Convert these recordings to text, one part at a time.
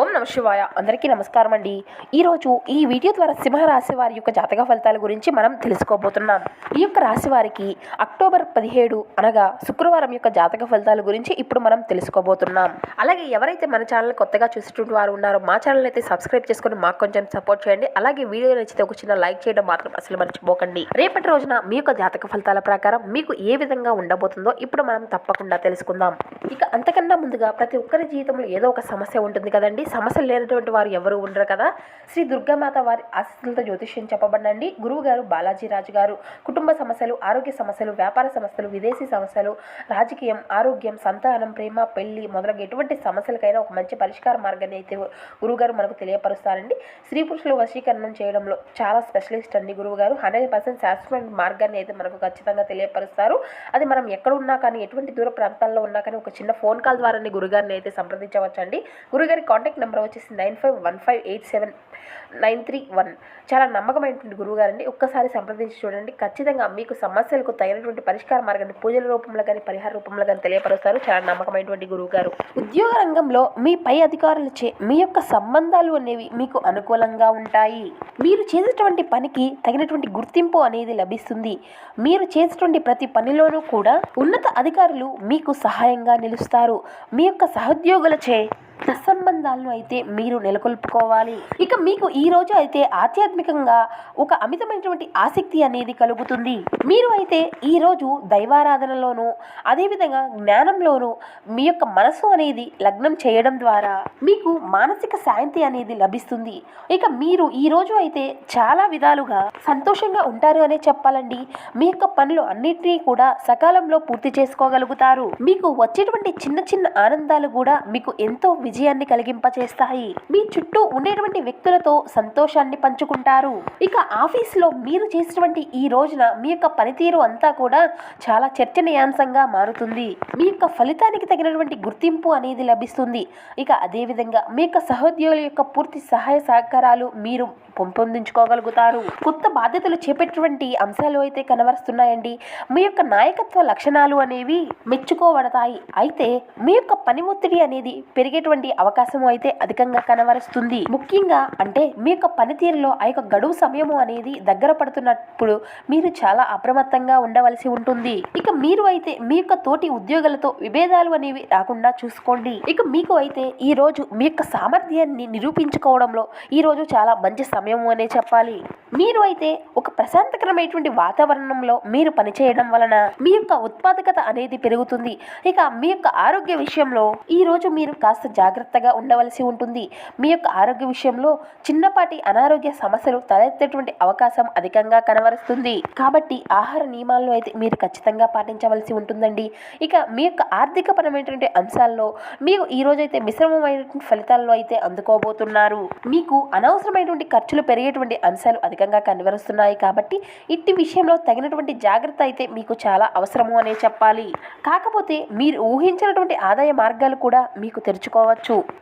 ఓం నమ శివాయ. అందరికీ నమస్కారం అండి. ఈరోజు ఈ వీడియో ద్వారా సింహరాశి వారి యొక్క జాతక ఫలితాల గురించి మనం తెలుసుకోబోతున్నాం. ఈ యొక్క రాశి వారికి అక్టోబర్ పదిహేడు అనగా శుక్రవారం యొక్క జాతక ఫలితాల గురించి ఇప్పుడు మనం తెలుసుకోబోతున్నాం. అలాగే ఎవరైతే మన ఛానల్ కొత్తగా చూసేటువంటి వారు ఉన్నారో మా ఛానల్ అయితే సబ్స్క్రైబ్ చేసుకొని మాకు కొంచెం సపోర్ట్ చేయండి. అలాగే వీడియో నచ్చితే ఒక చిన్న లైక్ చేయడం మాత్రం అసలు మర్చిపోకండి. రేపటి రోజున మీ యొక్క జాతక ఫలితాల ప్రకారం మీకు ఏ విధంగా ఉండబోతుందో ఇప్పుడు మనం తప్పకుండా తెలుసుకుందాం. ఇక అంతకన్నా ముందుగా ప్రతి ఒక్కరి జీవితంలో ఏదో ఒక సమస్య ఉంటుంది కదండి. సమస్యలు లేనటువంటి వారు ఎవరు ఉండరు కదా. శ్రీ దుర్గామాత వారి ఆశీస్సులతో జ్యోతిష్యం చెప్పబడండి గురువు గారు బాలాజీ రాజు గారు కుటుంబ సమస్యలు ఆరోగ్య సమస్యలు వ్యాపార సమస్యలు విదేశీ సమస్యలు రాజకీయం ఆరోగ్యం సంతానం ప్రేమ పెళ్ళి మొదలగు ఎటువంటి సమస్యలకైనా ఒక మంచి పరిష్కార మార్గాన్ని అయితే గురువుగారు మనకు తెలియపరుస్తారండి. స్త్రీ పురుషులు వశీకరణం చేయడంలో చాలా స్పెషలిస్ట్ అండి గురువుగారు. హండ్రెడ్ పర్సెంట్ సాటిస్ఫైడ్ మార్గాన్ని అయితే మనకు ఖచ్చితంగా తెలియపరుస్తారు. అది మనం ఎక్కడ ఉన్నా కానీ ఎటువంటి దూర ప్రాంతాల్లో ఉన్నా కానీ ఒక చిన్న ఫోన్ కాల్ ద్వారానే గురుగారిని అయితే సంప్రదించవచ్చండి. గురుగారి కాంటాక్ట్ నెంబర్ వచ్చేసి nine five one five eight seven nine three one. చాలా నమ్మకమైనటువంటి గురువుగారండి. ఒక్కసారి సంప్రదించి చూడండి. ఖచ్చితంగా మీకు సమస్యలకు తగినటువంటి పరిష్కార మార్గాన్ని పూజల రూపంలో కానీ పరిహార రూపంలో కానీ తెలియపరుస్తారు. చాలా నమ్మకమైనటువంటి గురువు గారు ఉద్యోగ రంగంలో మీ పై అధికారులచే మీ యొక్క సంబంధాలు అనేవి మీకు అనుకూలంగా ఉంటాయి. మీరు చేసేటువంటి పనికి తగినటువంటి గుర్తింపు అనేది లభిస్తుంది. మీరు చేసేటువంటి ప్రతి పనిలోనూ కూడా ఉన్నత అధికారులు మీకు సహాయంగా నిలుస్తారు. మీ యొక్క సహోద్యోగులచే సత్సంబంధాలను అయితే మీరు నెలకొల్పుకోవాలి. ఇక మీకు ఈ రోజు అయితే ఆధ్యాత్మికంగా ఒక అమితమైనటువంటి ఆసక్తి అనేది కలుగుతుంది. మీరు అయితే ఈ రోజు దైవారాధనలోనూ అదేవిధంగా జ్ఞానంలోనూ మీ యొక్క మనసు అనేది లగ్నం చేయడం ద్వారా మీకు మానసిక శాంతి అనేది లభిస్తుంది. ఇక మీరు ఈ రోజు అయితే చాలా విధాలుగా సంతోషంగా ఉంటారు అనే చెప్పాలండి. మీ యొక్క పనులు అన్నిటినీ కూడా సకాలంలో పూర్తి చేసుకోగలుగుతారు. మీకు వచ్చేటువంటి చిన్న చిన్న ఆనందాలు కూడా మీకు ఎంతో విజయాన్ని కలిగింపచేస్తాయి. మీ చుట్టూ ఉండేటువంటి వ్యక్తులతో సంతోషాన్ని పంచుకుంటారు. ఇక ఆఫీస్లో మీరు చేసినటువంటి ఈ రోజున మీ యొక్క పనితీరు అంతా కూడా చాలా చర్చనీయాంశంగా మారుతుంది. మీ యొక్క ఫలితానికి తగినటువంటి గుర్తింపు అనేది లభిస్తుంది. ఇక అదేవిధంగా మీ యొక్క సహోద్యోగుల యొక్క పూర్తి సహాయ సహకారాలు మీరు పెంపొందించుకోగలుగుతారు. కొత్త బాధ్యతలు చేపట్టినటువంటి అంశాలు అయితే కనబరుస్తున్నాయండి. మీ యొక్క నాయకత్వ లక్షణాలు అనేవి మెచ్చుకోబడతాయి. అయితే మీ యొక్క పని ఒత్తిడి అనేది పెరిగేటువంటి అవకాశం అయితే అధికంగా కనవరుస్తుంది ముఖ్యంగా అంటే మీ యొక్క పనితీరులో ఆ యొక్క గడువు సమయము అనేది దగ్గర పడుతున్నప్పుడు మీరు చాలా అప్రమత్తంగా ఉండవలసి ఉంటుంది. ఇక మీరు అయితే మీ యొక్క తోటి ఉద్యోగులతో విభేదాలు అనేవి రాకుండా చూసుకోండి. ఇక మీకు అయితే ఈ రోజు మీ యొక్క సామర్థ్యాన్ని నిరూపించుకోవడంలో ఈ రోజు చాలా మంచి సమయం అనే చెప్పాలి. మీరు అయితే ఒక ప్రశాంతకరమైనటువంటి వాతావరణంలో మీరు పనిచేయడం వలన మీ యొక్క ఉత్పాదకత అనేది పెరుగుతుంది. ఇక మీ యొక్క ఆరోగ్య విషయంలో ఈ రోజు మీరు కాస్త జాగ్రత్తగా ఉండవలసి ఉంటుంది. మీ యొక్క ఆరోగ్య విషయంలో చిన్నపాటి అనారోగ్య సమస్యలు తలెత్తేటువంటి అవకాశం అధికంగా కనబరుస్తుంది. కాబట్టి ఆహార నియమాలను అయితే మీరు ఖచ్చితంగా పాటించవలసి ఉంటుందండి. ఇక మీ యొక్క ఆర్థిక పరమైనటువంటి అంశాల్లో మీరు ఈ రోజైతే మిశ్రమమైనటువంటి ఫలితాల్లో అయితే అందుకోబోతున్నారు. మీకు అనవసరమైనటువంటి ఖర్చులు పెరిగేటువంటి అంశాలు అధికంగా కనబరుస్తున్నాయి కాబట్టి ఇట్టి విషయంలో తగినటువంటి జాగ్రత్త అయితే మీకు చాలా అవసరము అనే చెప్పాలి. కాకపోతే మీరు ఊహించినటువంటి ఆదాయ మార్గాలు కూడా మీకు తెరుచుకోవచ్చు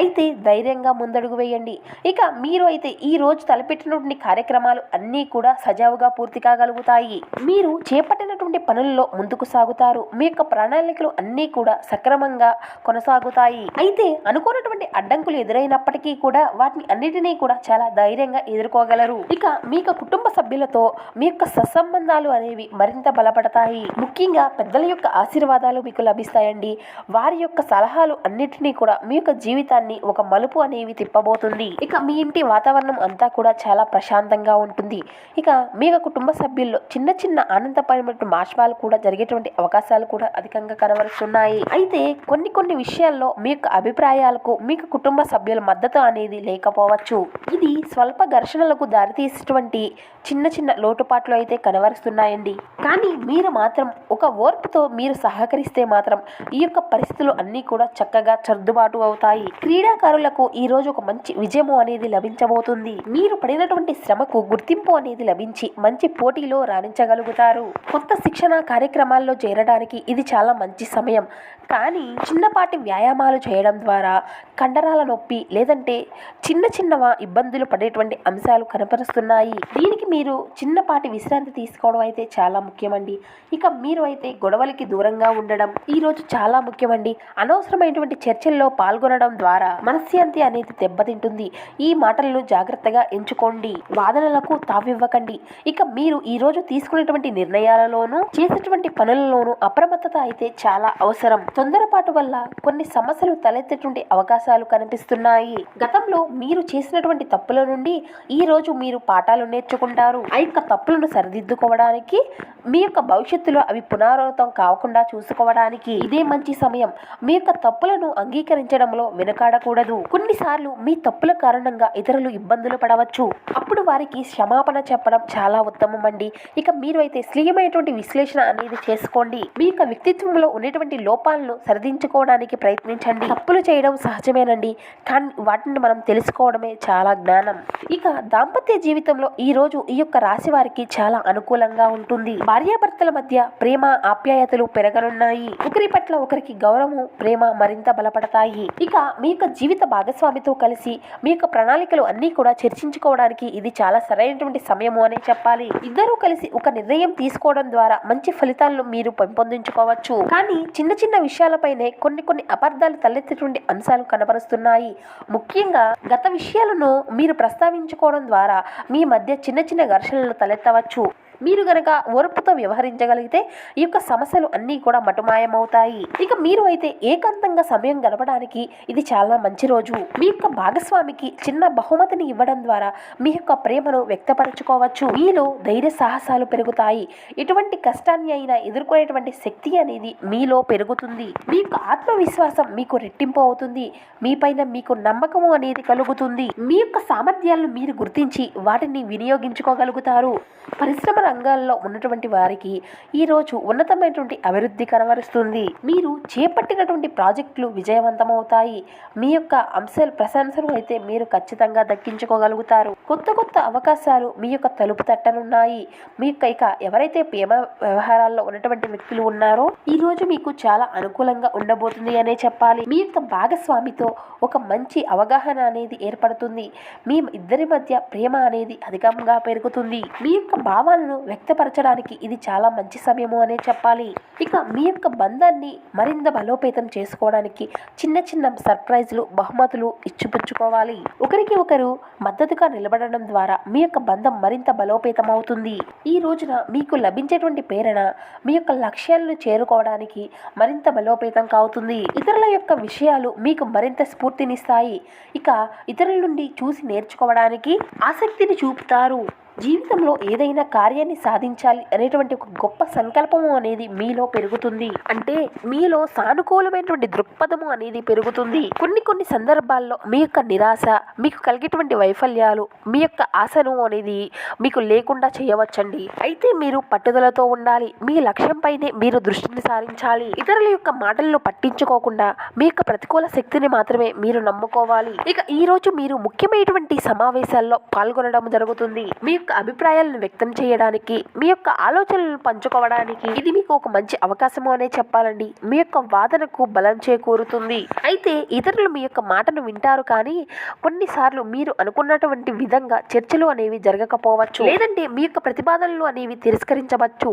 అయితే ధైర్యంగా ముందడుగు వేయండి. ఇక మీరు అయితే ఈ రోజు తలపెట్టినటువంటి కార్యక్రమాలు అన్నీ కూడా సజావుగా పూర్తి కాగలుగుతాయి. మీరు చేపట్టినటువంటి పనుల్లో ముందుకు సాగుతారు. మీ యొక్క ప్రణాళికలు అన్నీ కూడా సక్రమంగా కొనసాగుతాయి. అయితే అనుకున్నటువంటి అడ్డంకులు ఎదురైనప్పటికీ కూడా వాటిని అన్నిటినీ కూడా చాలా ధైర్యంగా ఎదుర్కోగలరు. ఇక మీ యొక్క కుటుంబ సభ్యులతో మీ యొక్క సత్సంబంధాలు అనేవి మరింత బలపడతాయి. ముఖ్యంగా పెద్దల యొక్క ఆశీర్వాదాలు మీకు లభిస్తాయండి. వారి యొక్క సలహాలు అన్నిటినీ కూడా మీ యొక్క జీవితాన్ని ఒక మలుపు అనేవి తిప్పబోతుంది. ఇక మీ ఇంటి వాతావరణం అంతా కూడా చాలా ప్రశాంతంగా ఉంటుంది. ఇక మీ యొక్క కుటుంబ సభ్యుల్లో చిన్న చిన్న ఆనందపరమైన మార్పులు కూడా జరిగేటువంటి అవకాశాలు కూడా అధికంగా కనబరుస్తున్నాయి. అయితే కొన్ని కొన్ని విషయాల్లో మీ యొక్క అభిప్రాయాలకు మీ కుటుంబ సభ్యుల మద్దతు అనేది లేకపోవచ్చు. ఇది స్వల్ప ఘర్షణలకు దారితీసేటువంటి చిన్న చిన్న లోటుపాట్లు అయితే కనబరుస్తున్నాయండి. కానీ మీరు మాత్రం ఒక ఓర్పుతో మీరు సహకరిస్తే మాత్రం ఈ యొక్క పరిస్థితులు అన్నీ కూడా చక్కగా సర్దుబాటు అవుతాయి. క్రీడాకారులకు ఈ రోజు ఒక మంచి విజయము అనేది లభించబోతుంది. మీరు పడినటువంటి శ్రమకు గుర్తింపు అనేది లభించి మంచి పోటీలో రాణించగలుగుతారు. కొత్త శిక్షణ కార్యక్రమాల్లో చేరడానికి ఇది చాలా మంచి సమయం. కానీ చిన్నపాటి వ్యాయామాలు చేయడం ద్వారా కండరాల నొప్పి లేదంటే చిన్న చిన్నవ ఇబ్బందులు పడేటువంటి అంశాలు కనపరుస్తున్నాయి. దీనికి మీరు చిన్నపాటి విశ్రాంతి తీసుకోవడం అయితే చాలా ముఖ్యమండి. ఇక మీరు అయితే గొడవలకి దూరంగా ఉండడం ఈరోజు చాలా ముఖ్యమండి. అనవసరమైనటువంటి చర్చల్లో పాల్గొన పాల్గొనడం ద్వారా మనశ్శాంతి అనేది దెబ్బతింటుంది. ఈ మాటలను జాగ్రత్తగా ఎంచుకోండి. వాదనలకు తావివ్వకండి. ఇక మీరు ఈ రోజు తీసుకునేటువంటి నిర్ణయాలలోనూ చేసేటువంటి పనులలోనూ అప్రమత్తత అయితే చాలా అవసరం. తొందరపాటు వల్ల కొన్ని సమస్యలు తలెత్తేటువంటి అవకాశాలు కనిపిస్తున్నాయి. గతంలో మీరు చేసినటువంటి తప్పుల నుండి ఈ రోజు మీరు పాఠాలు నేర్చుకుంటారు. ఆ యొక్క తప్పులను సరిదిద్దుకోవడానికి మీ యొక్క భవిష్యత్తులో అవి పునరావృతం కాకుండా చూసుకోవడానికి ఇదే మంచి సమయం. మీ యొక్క తప్పులను అంగీకరించడంలో వెనుకాడకూడదు. కొన్నిసార్లు మీ తప్పుల కారణంగా ఇతరులు ఇబ్బందులు పడవచ్చు. అప్పుడు వారికి క్షమాపణ చెప్పడం చాలా ఉత్తమం అండి ఇక మీరు అయితే విశ్లేషణ అనేది చేసుకోండి. మీ యొక్క వ్యక్తిత్వంలో ఉన్నటువంటి లోపాలను సరిదించుకోవడానికి ప్రయత్నించండి. తప్పులు చేయడం సహజమేనండి. కానీ వాటిని మనం తెలుసుకోవడమే చాలా జ్ఞానం. ఇక దాంపత్య జీవితంలో ఈ రోజు ఈ యొక్క రాశి వారికి చాలా అనుకూలంగా ఉంటుంది. భార్యాభర్తల మధ్య ప్రేమ ఆప్యాయతలు పెరగనున్నాయి. ఒకరి పట్ల ఒకరికి గౌరవం ప్రేమ మరింత బలపడతాయి. ఇక మీ యొక్క జీవిత భాగస్వామితో కలిసి మీ యొక్క ప్రణాళికలు అన్నీ కూడా చర్చించుకోవడానికి ఇది చాలా సరైనటువంటి సమయము అనే చెప్పాలి. ఇద్దరూ కలిసి ఒక నిర్ణయం తీసుకోవడం ద్వారా మంచి ఫలితాలను మీరు పెంపొందించుకోవచ్చు. కానీ చిన్న చిన్న విషయాలపైనే కొన్ని కొన్ని అపార్థాలు తలెత్తేటువంటి అంశాలు కనబరుస్తున్నాయి. ముఖ్యంగా గత విషయాలను మీరు ప్రస్తావించుకోవడం ద్వారా మీ మధ్య చిన్న చిన్న ఘర్షణలు తలెత్తవచ్చు. మీరు గనక ఓర్పుతో వ్యవహరించగలిగితే ఈ యొక్క సమస్యలు అన్నీ కూడా మటుమాయమవుతాయి. ఇక మీరు అయితే ఏకాంతంగా సమయం గడపడానికి ఇది చాలా మంచి రోజు. మీ యొక్క భాగస్వామికి చిన్న బహుమతిని ఇవ్వడం ద్వారా మీ యొక్క ప్రేమను వ్యక్తపరచుకోవచ్చు. మీలో ధైర్య సాహసాలు పెరుగుతాయి. ఎటువంటి కష్టాన్ని అయినా ఎదుర్కొనేటువంటి శక్తి అనేది మీలో పెరుగుతుంది. మీ యొక్క ఆత్మవిశ్వాసం మీకు రెట్టింపు అవుతుంది. మీపైన మీకు నమ్మకము అనేది కలుగుతుంది. మీ యొక్క సామర్థ్యాలను మీరు గుర్తించి వాటిని వినియోగించుకోగలుగుతారు. పరిశ్రమల రంగాల్లో ఉన్నటువంటి వారికి ఈరోజు ఉన్నతమైనటువంటి అభివృద్ధి కనబరుస్తుంది. మీరు చేపట్టినటువంటి ప్రాజెక్టులు విజయవంతమవుతాయి. మీ యొక్క అంశాలు ప్రశంసలు అయితే మీరు ఖచ్చితంగా దక్కించుకోగలుగుతారు. కొత్త కొత్త అవకాశాలు మీ యొక్క తలుపు తట్టనున్నాయి. మీ యొక్క ఇక ఎవరైతే ప్రేమ వ్యవహారాల్లో ఉన్నటువంటి వ్యక్తులు ఉన్నారో ఈ రోజు మీకు చాలా అనుకూలంగా ఉండబోతుంది అనే చెప్పాలి. మీ యొక్క భాగస్వామితో ఒక మంచి అవగాహన అనేది ఏర్పడుతుంది. మీ ఇద్దరి మధ్య ప్రేమ అనేది అధికంగా పెరుగుతుంది. మీ యొక్క భావాలను వ్యక్తపరచడానికి ఇది చాలా మంచి సమయము అనే చెప్పాలి. ఇక మీ యొక్క బంధాన్ని మరింత బలోపేతం చేసుకోవడానికి చిన్న చిన్న సర్ప్రైజ్లు బహుమతులు ఇచ్చిపుచ్చుకోవాలి. ఒకరికి ఒకరు మద్దతుగా నిలబడడం ద్వారా మీ యొక్క బంధం మరింత బలోపేతం అవుతుంది ఈ రోజున మీకు లభించేటువంటి ప్రేరణ మీ యొక్క లక్ష్యాలను చేరుకోవడానికి మరింత బలోపేతం కావుతుంది. ఇతరుల యొక్క విషయాలు మీకు మరింత స్ఫూర్తినిస్తాయి. ఇక ఇతరుల నుండి చూసి నేర్చుకోవడానికి ఆసక్తిని చూపుతారు. జీవితంలో ఏదైనా కార్యాన్ని సాధించాలి అనేటువంటి ఒక గొప్ప సంకల్పము అనేది మీలో పెరుగుతుంది. అంటే మీలో సానుకూలమైనటువంటి దృక్పథము అనేది పెరుగుతుంది. కొన్ని కొన్ని సందర్భాల్లో మీ యొక్క నిరాశ మీకు కలిగేటువంటి వైఫల్యాలు మీ యొక్క ఆశను అనేది మీకు లేకుండా చేయవచ్చండి. అయితే మీరు పట్టుదలతో ఉండాలి. మీ లక్ష్యంపైనే మీరు దృష్టిని సారించాలి. ఇతరుల యొక్క మాటలను పట్టించుకోకుండా మీ యొక్క ప్రతికూల శక్తిని మాత్రమే మీరు నమ్ముకోవాలి. ఇక ఈ రోజు మీరు ముఖ్యమైనటువంటి సమావేశాల్లో పాల్గొనడం జరుగుతుంది. మీ యొక్క అభిప్రాయాలను వ్యక్తం చేయడానికి మీ యొక్క ఆలోచనలను పంచుకోవడానికి ఇది మీకు ఒక మంచి అవకాశము అనే చెప్పాలండి. మీ యొక్క వాదనకు బలం చేకూరుతుంది. అయితే ఇతరులు మీ యొక్క మాటను వింటారు కానీ కొన్నిసార్లు మీరు అనుకున్నటువంటి విధంగా చర్చలు అనేవి జరగకపోవచ్చు. లేదంటే మీ యొక్క ప్రతిపాదనలు అనేవి తిరస్కరించవచ్చు.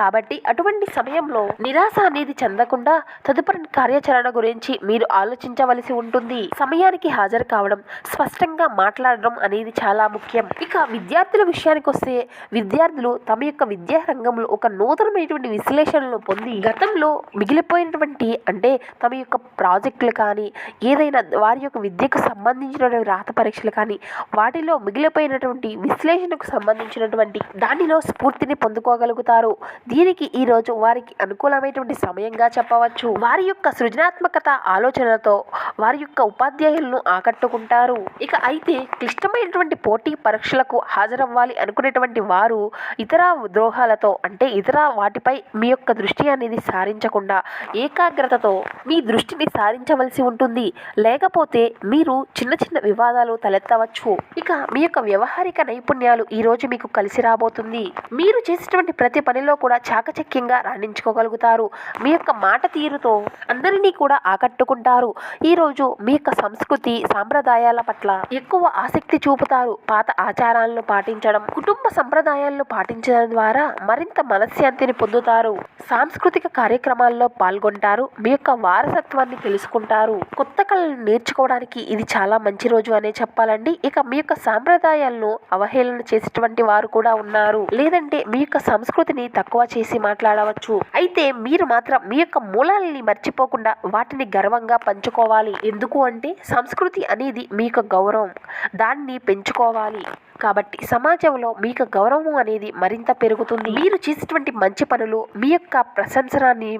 కాబట్టి అటువంటి సమయంలో నిరాశ అనేది చెందకుండా తదుపరి కార్యాచరణ గురించి మీరు ఆలోచించవలసి ఉంటుంది. సమయానికి హాజరు కావడం స్పష్టంగా మాట్లాడడం అనేది చాలా ముఖ్యం. ఇక విద్యార్థుల విషయానికి వస్తే విద్యార్థులు తమ యొక్క విద్యా రంగంలో ఒక నూతనమైనటువంటి విశ్లేషణలు పొంది గతంలో మిగిలిపోయినటువంటి అంటే తమ యొక్క ప్రాజెక్టులు కానీ ఏదైనా వారి యొక్క విద్యకు సంబంధించినటువంటి రాత పరీక్షలు కానీ వాటిలో మిగిలిపోయినటువంటి విశ్లేషణకు సంబంధించినటువంటి దానిలో స్ఫూర్తిని పొందుకోగలుగుతారు. దీనికి ఈ రోజు వారికి అనుకూలమైనటువంటి సమయంగా చెప్పవచ్చు. వారి యొక్క సృజనాత్మకత ఆలోచనలతో వారి యొక్క ఉపాధ్యాయులను ఆకట్టుకుంటారు. ఇక అయితే క్లిష్టమైనటువంటి పోటీ పరీక్షలకు హాజరవ్వ అవ్వాలి అనుకునేటువంటి వారు ఇతర ద్రోహాలతో అంటే ఇతర వాటిపై మీ యొక్క దృష్టి అనేది సారించకుండా ఏకాగ్రతతో మీ దృష్టిని సారించవలసి ఉంటుంది. లేకపోతే మీరు చిన్న చిన్న వివాదాలు తలెత్తవచ్చు. ఇక మీ యొక్క వ్యవహారిక నైపుణ్యాలు ఈ రోజు మీకు కలిసి రాబోతుంది. మీరు చేసినటువంటి ప్రతి పనిలో కూడా చాకచక్యంగా రాణించుకోగలుగుతారు. మీ యొక్క మాట తీరుతో అందరినీ కూడా ఆకట్టుకుంటారు. ఈ రోజు మీ యొక్క సంస్కృతి సాంప్రదాయాల పట్ల ఎక్కువ ఆసక్తి చూపుతారు. పాత ఆచారాలను పాటించడం కుటుంబ సంప్రదాయాలను పాటించడం ద్వారా మరింత మనశ్శాంతిని పొందుతారు. సాంస్కృతిక కార్యక్రమాల్లో పాల్గొంటారు. మీ యొక్క వారసత్వాన్ని తెలుసుకుంటారు. కొత్త కళలు నేర్చుకోవడానికి ఇది చాలా మంచి రోజు అనే చెప్పాలండి. ఇక మీ యొక్క సాంప్రదాయాలను అవహేళన చేసేటువంటి వారు కూడా ఉన్నారు. లేదంటే మీ యొక్క సంస్కృతిని తక్కువ చేసి మాట్లాడవచ్చు. అయితే మీరు మాత్రం మీ యొక్క మూలాలని మర్చిపోకుండా వాటిని గర్వంగా పంచుకోవాలి. ఎందుకు అంటే సంస్కృతి అనేది మీ యొక్క గౌరవం. దాన్ని పెంచుకోవాలి. కాబట్టి సమాజంలో మీకు గౌరవం అనేది మరింత పెరుగుతుంది. మీరు చేసేటువంటి మంచి పనులు మీ యొక్క ప్రశంసనాన్ని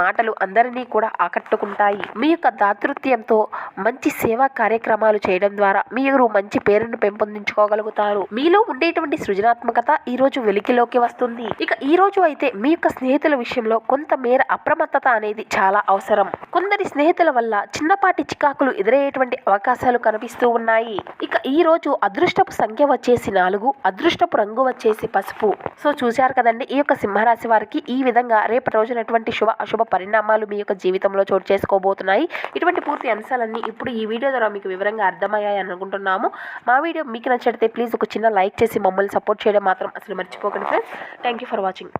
మాటలు అందరినీ కూడా ఆకట్టుకుంటాయి. మీ యొక్క దాతృత్యంతో మంచి సేవా కార్యక్రమాలు చేయడం ద్వారా మీరు మంచి పేరును పెంపొందించుకోగలుగుతారు. మీలో ఉండేటువంటి సృజనాత్మకత ఈ రోజు వెలికిలోకి వస్తుంది. ఇక ఈ రోజు అయితే మీ యొక్క స్నేహితుల విషయంలో కొంతమేర అప్రమత్తత అనేది చాలా అవసరం. కొందరి స్నేహితుల వల్ల చిన్నపాటి చికాకులు ఎదురయ్యేటువంటి అవకాశాలు కనిపిస్తూ ఉన్నాయి. ఇక ఈ రోజు అదృష్టపు సంఖ్య వచ్చేసి నాలుగు అదృష్టపు రంగు వచ్చేసి పసుపు. సో చూశారు కదండి ఈ యొక్క సింహరాశి వారికి ఈ విధంగా రేపటి రోజునటువంటి శుభ అశుభ పరిణామాలు మీ యొక్క జీవితంలో చోటు చేసుకోబోతున్నాయి. ఇటువంటి పూర్తి అంశాలన్నీ ఇప్పుడు ఈ వీడియో ద్వారా మీకు వివరంగా అర్థమయ్యాయి అనుకుంటున్నాము. మా వీడియో మీకు నచ్చితే ప్లీజ్ ఒక చిన్న లైక్ చేసి మమ్మల్ని సపోర్ట్ చేయడం మాత్రం అసలు మర్చిపోకండి friends. Thank you for watching